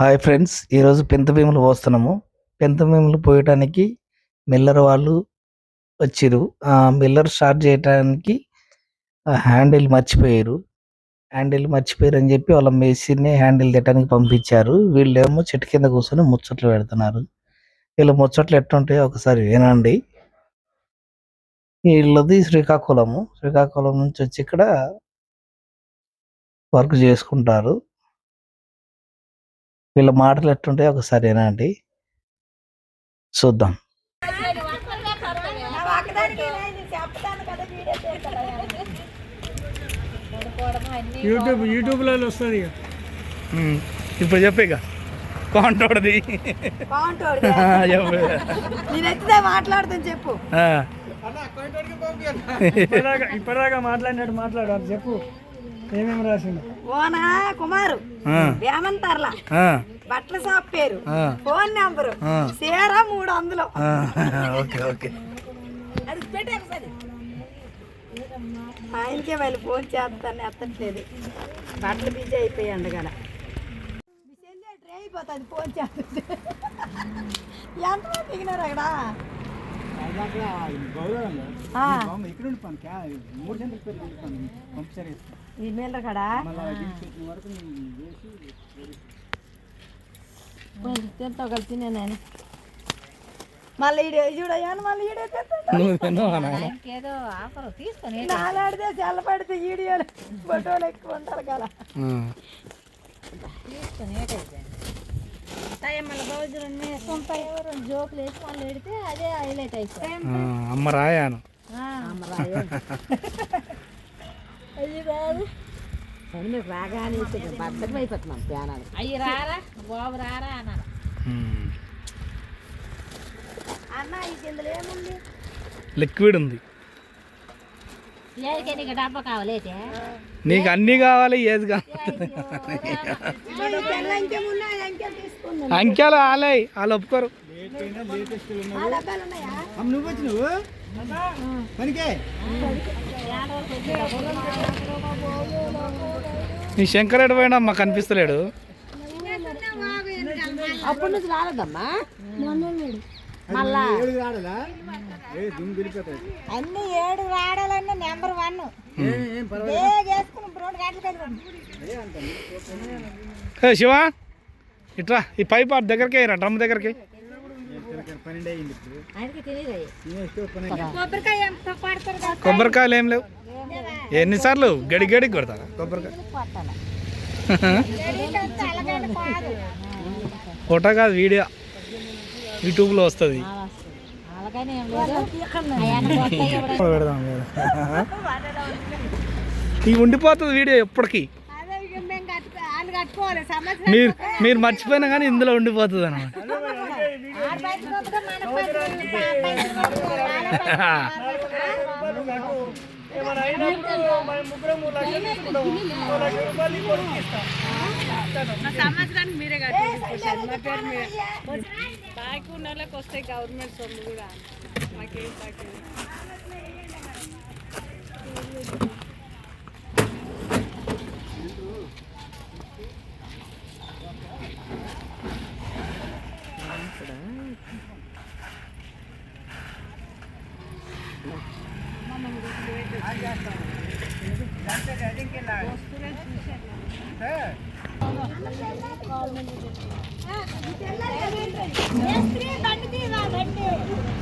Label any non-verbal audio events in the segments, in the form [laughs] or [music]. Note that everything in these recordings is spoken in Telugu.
హాయ్ ఫ్రెండ్స్ ఈరోజు పెంత భీములు పోస్తున్నాము. పెంత భీములు పోయటానికి మిల్లర్ వాళ్ళు వచ్చిరు ఆ మిల్లర్ స్టార్ట్ చేయడానికి హ్యాండిల్ మర్చిపోయారు. హ్యాండిల్ మర్చిపోయారు అని చెప్పి వాళ్ళ మెషిన్ని హ్యాండిల్ తీయడానికి పంపించారు. వీళ్ళేమో చెట్టు కింద కూర్చొని ముచ్చట్లు పెడుతున్నారు. వీళ్ళ ముచ్చట్లు ఎట్లుంటాయో ఒకసారి వినండి. వీళ్ళది శ్రీకాకుళము. శ్రీకాకుళం నుంచి వచ్చి ఇక్కడ వర్క్ చేసుకుంటారు. వీళ్ళ మాటలు ఎట్టుంటాయో ఒకసారి వినండి. చూద్దాం. యూట్యూబ్ యూట్యూబ్లో వస్తుంది ఇక. ఇప్పుడు చెప్పే ఇక. కాంటోడది మాట్లాడుతాను [laughs] చెప్పు. [laughs] ఇప్పటిదాకా మాట్లాడినట్టు మాట్లాడు అది చెప్పు. ఏమేమి రాసిండు? ఓనా కుమారు వేమంతర్ల. బట్టల షాప్ పేరు ఫోన్ నెంబరు చీర మూడు వందలు. Okay okay. అది పెట్టే ఒకసారి. ఆయనకే వాళ్ళు ఫోన్ చేస్తాను ఎత్తట్లేదు. బట్టలు బిజీ అయిపోయాడు కదా. ట్రై అయిపోతుంది ఫోన్ చేస్తుంది. ఎంతమంది దిగినారు అక్కడ? ఆ, ఈ మీల కాడ? తింటావు కలిసి నేను మళ్ళీ ఈడు చూడయ్యాను మళ్ళీ ఈడే నువ్వు తిన్నావా నాయన? నాలాడితే చల్లబడితే ఈడియోలు ఫోటోలు ఎక్కువ ఉంటారు కదా. ఉమ్. జోకులు వేసి వాళ్ళు పెడితే అదే హైలైట్ అయిపోయింది. ఆ, అమ్మ రాయాను [laughs] అది కాదు రాగానే బద్దకం అయిపోతున్నాం ప్యానాలు అయ్యి రారా బాబు రారా అన్నారు. ఉమ్. అన్న ఈ కిందలో ఏముంది? లిక్విడ్ ఉంది. నీకు డబ్బా కావాలైతే నీకు అన్ని కావాలి ఏది కావాలి? అంకెలు ఆలే వాళ్ళు ఒప్పుకోరు. నువ్వు నీ శంకరెడ్డి పోయినా మాకు కనిపిస్తలేడు. అప్పటి నుంచి రాలేదమ్మా? అన్ని ఏడు రాడాలన్నా నెంబర్ వన్. శివ ఇట్రా ఈ పైప్ దగ్గరికి రా డ్రమ్ దగ్గరికి. కొబ్బరికాయలు ఏం లేవు. ఎన్నిసార్లు గడి గడికి కొడతారా కొబ్బరికాయ. ఫోటో కాదు వీడియో. యూట్యూబ్లో వస్తుంది. పెడదాం ఈ ఉండిపోతుంది వీడియో ఎప్పటికీ. మీరు మీరు మర్చిపోయినా కానీ ఇందులో ఉండిపోతుంది అనమాట సంవత్సరానికి మీరే కట్టుకోవాలి మా పేరు మీద బాకీ ఉన్న వాళ్ళకి వస్తాయి గవర్నమెంట్ సొమ్ము కూడా. మాకేం బాకీ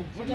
ఇప్పుడే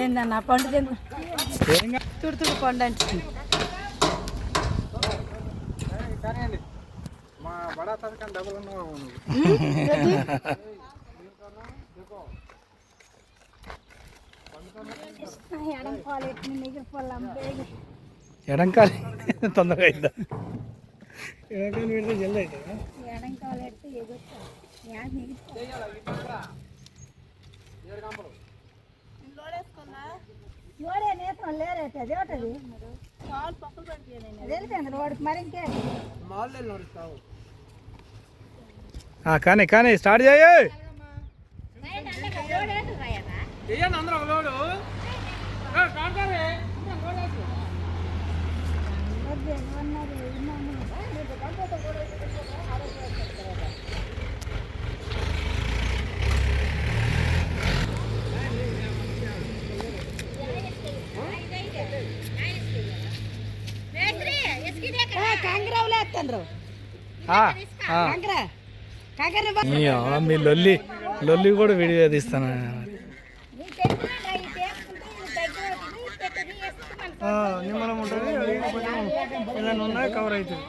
ఏందన్న పండు తిందు తుడు తుడు పండు అంటే. ఎడంకాలి తొందరగా అయిద్దా? ఎడంకాలి పెడితే జల్ది అవుతుందా ఎడం కాలు ఎడితే ఎగురుతా కానీ కానీ స్టార్ట్ చేయ. ఎత్తండ్రు కాంగ్రా మీ లొల్లి లొల్లి కూడా వీడియో తీస్తాను. నిమ్మలం ఉంటుంది ఏదైనా ఉన్నా కవర్ అవుతుంది.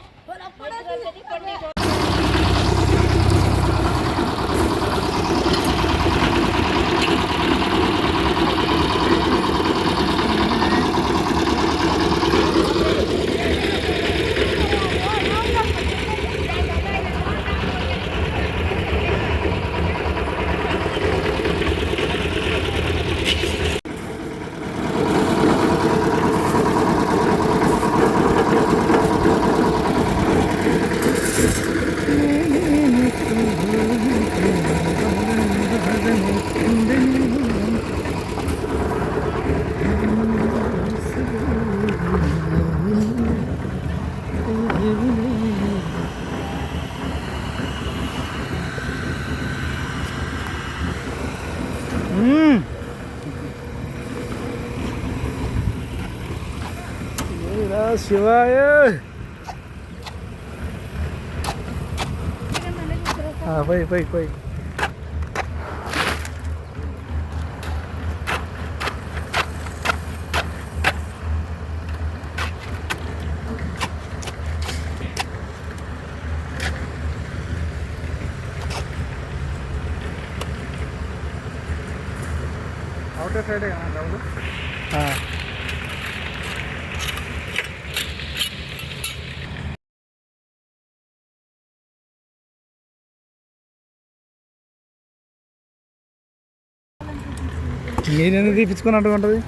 Hum. Graças vai. Ah, vai, vai, vai. Side మీరెందుకు తీపించుకున్నట్టుగా ఉంటుంది.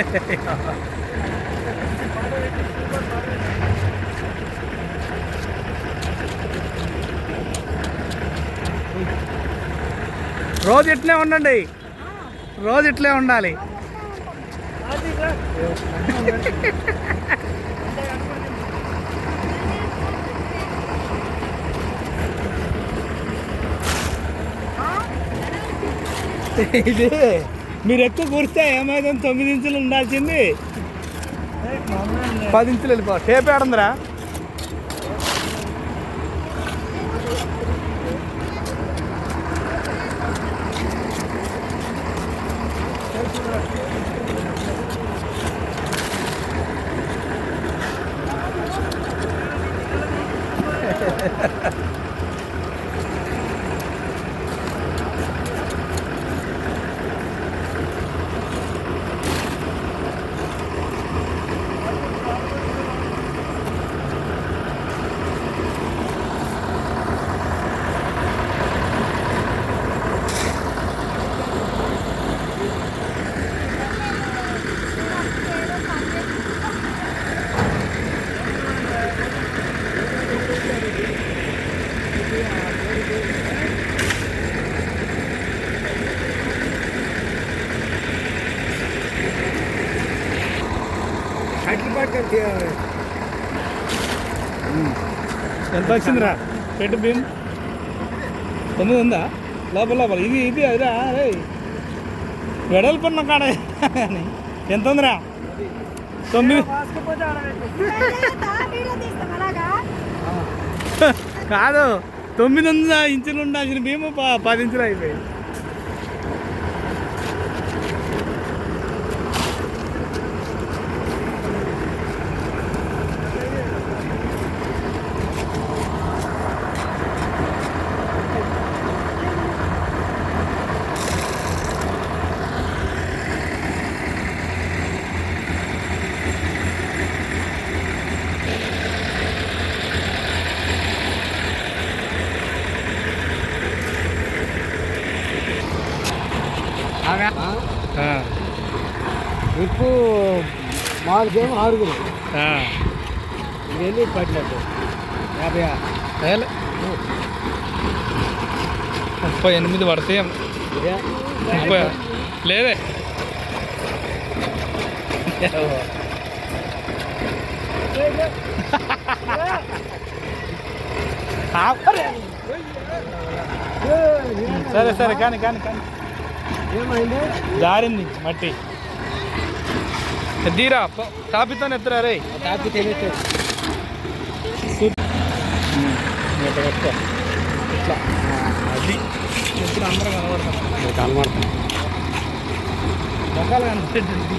[laughs] రోజు ఇట్లే ఉండండి. రోజు ఇట్లే ఉండాలి. [laughs] ఇది. మీరు ఎక్కువ కూర్చే ఏమైందని తొమ్మిది ఇంచులు ఉండాల్సింది పది ఇంచులు వెళ్ళిపో టేప్ ఏడందిరా Ha ha ha. ఎంత వచ్చిందిరా? పెట్టు భీమ్ తొమ్మిది ఉందా? లోపల లోపల. ఇది ఇది అదిరా అరే వెడల్పున్న కాడ. ఎంత ఉందిరా? తొమ్మిది. కాదు. తొమ్మిది వందల ఇంచులు ఉండాల్సిన భీము పది ఇంచులు అయిపోయింది ఉప్పు నాలుగేమో ఆరుగురు. వెళ్ళి పట్టినట్టు యాభై. ముప్పై ఎనిమిది పడతాయి ముప్పై లేదే. సరే సరే కానీ కానీ కానీ. ఏమైంది? జారింది మట్టి. దీరా తాపితో ఎత్తురా రే తాపి తెలియదు ఇట్లా. అది. ఇప్పుడు అందరం కనబడతాం. కనబడుతుంది మొక్కలు కనబడుతుంది